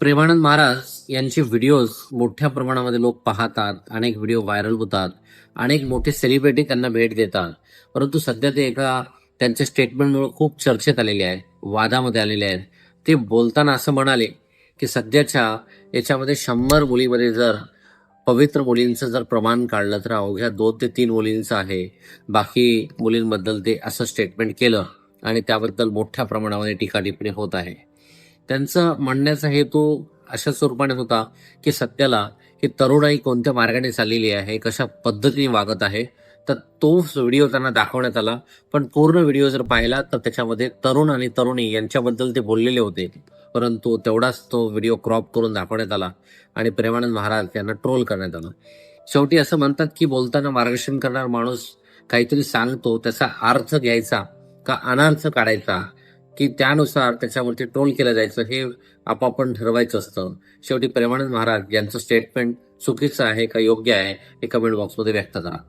प्रेमानंद महाराज यांचे व्हिडिओज मोठ्या प्रमाणामध्ये लोक पाहतात अनेक व्हिडिओ व्हायरल होतात अनेक मोठे सेलिब्रिटी त्यांना भेट देतात. परंतु सध्या ते एका त्यांच्या स्टेटमेंटमुळे खूप चर्चेत आलेले आहे वादामध्ये आलेले आहेत. ते बोलताना असं म्हणाले की सध्याच्या याच्यामध्ये शंभर मुलीमध्ये जर पवित्र मुलींचं जर प्रमाण काढलं तर अवघ्या दोन ते तीन मुलींचं आहे. बाकी मुलींबद्दल ते असं स्टेटमेंट केलं आणि त्याबद्दल मोठ्या प्रमाणामध्ये टीका टिप्पणी होत आहे. त्यांचं म्हणण्याचा हेतू अशा स्वरूपाने होता की सत्याला ही तरुणाई कोणत्या मार्गाने चाललेली आहे कशा पद्धतीने वागत आहे तर तो व्हिडिओ त्यांना दाखवण्यात आला. पण पूर्ण व्हिडिओ जर पाहिला तर त्याच्यामध्ये तरुण आणि तरुणी यांच्याबद्दल ते बोललेले होते. परंतु तेवढाच तो व्हिडिओ क्रॉप करून दाखवण्यात आला आणि प्रेमानंद महाराज यांना ट्रोल करण्यात आलं. शेवटी असं म्हणतात की बोलताना मार्गदर्शन करणारा माणूस काहीतरी सांगतो त्याचा अर्थ घ्यायचा का अनर्थ काढायचा? की त्यानुसार त्याच्यावरती ट्रोल केलं जायचं हे आपापण ठरवायचं असतं. शेवटी प्रेमानंद महाराज यांचं स्टेटमेंट चुकीचं आहे का योग्य आहे हे कमेंट बॉक्समध्ये व्यक्त करा.